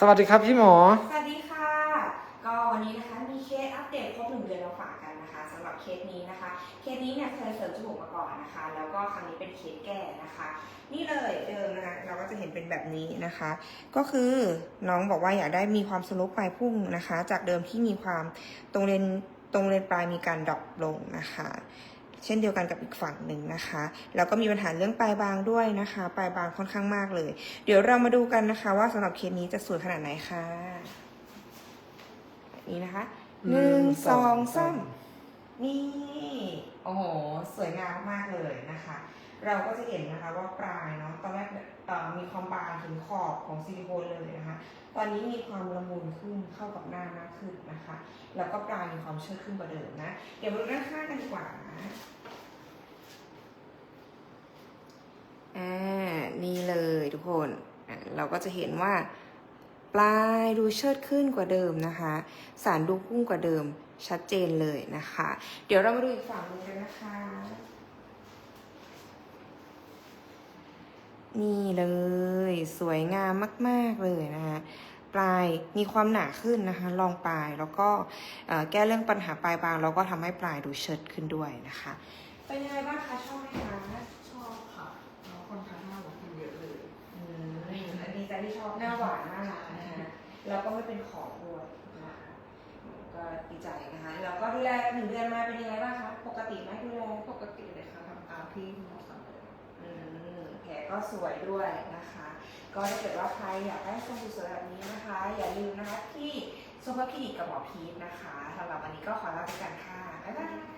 สวัสดีครับพี่หมอ สวัสดีค่ะ ก็วันนี้นะคะมีเคสอัปเดตครบหนึ่งเดือนมาฝากกันนะคะสำหรับเคสนี้นะคะ เคสนี้เนี่ยเคยเสริมจมูกมาก่อนนะคะ แล้วก็ครั้งนี้เป็นเคสแก้นะคะ นี่เลยเดิมนะคะเราก็จะเห็นเป็นแบบนี้นะคะ ก็คือน้องบอกว่าอยากได้มีความสโลปปลายพุ่งนะคะ จากเดิมที่มีความตรงเลนตรงเลนปลายมีการดรอปลงนะคะ เช่นเดียวกันกับอีกฝั่งหนึ่งนะคะ แล้วก็มีปัญหาเรื่องปลายบางด้วยนะคะ ปลายบางค่อนข้างมากเลย เดี๋ยวเรามาดูกันนะคะ ว่าสำหรับเคสนี้จะสวยขนาดไหนค่ะแบบนี้นะคะหนึ่งสองสามนี่โอ้โหสวยงามมากเลยนะคะ เราก็จะเห็นนะคะว่าปลายเนาะตอนแรกเอ่อมีความบางถึงขอบของซิลิโคนเลยนะคะ ตอนนี้มีความละมุนขึ้นเข้ากับหน้ามากขึ้นนะคะ แล้วก็ปลายมีความเชิดขึ้นกว่าเดิมนะ เดี๋ยวมาดูด้านข้างกันดีกว่านะอ่านี่เลยทุก คนเราก็จะเห็นว่าปลายดูเชิดขึ้นกว่าเดิมนะคะ สารดูพุ่งกว่าเดิมชัดเจนเลยนะคะ เดี๋ยวเรามาดูอีกฝั่งหนึงกันนะคะ นี่เลย สวยงามมาก ๆ เลยนะคะปลายมีความหนาขึ้นนะคะรองปลายแล้วก็แก้เรื่องปัญหาปลายบาง แล้วก็ทำให้ปลายดูเชิดขึ้นด้วยนะคะ เป็นยังไงบ้างคะชอบไหมคะ ชอบค่ะแล้วคนทานหน้าหวานกันเยอะเลย อืมอั นนี้จะที่ชอบหน้าหวานน่ารักนะคะแล้วก็ไม่เป็นขอบด้วยนะคะก็ดีใจนะคะแล้วก็ดูแลหนึ่งเดือนมาเป็นยังไงบ้างคะปกติไหมดูแลปกติเลยค่ะทำตามที่หมอสั่งเลยอืมแผลก็สวยด้วยนะคะ ก็ถ้าเกิดว่าใครอยากได้ทรงสวยๆแบบนี้นะคะ อย่าลืมนะคะที่โซฟาคลินิกกับหมอพีทนะคะสำหรับวันนี้ก็ขอลาไปกันค่ะบ๊ายบาย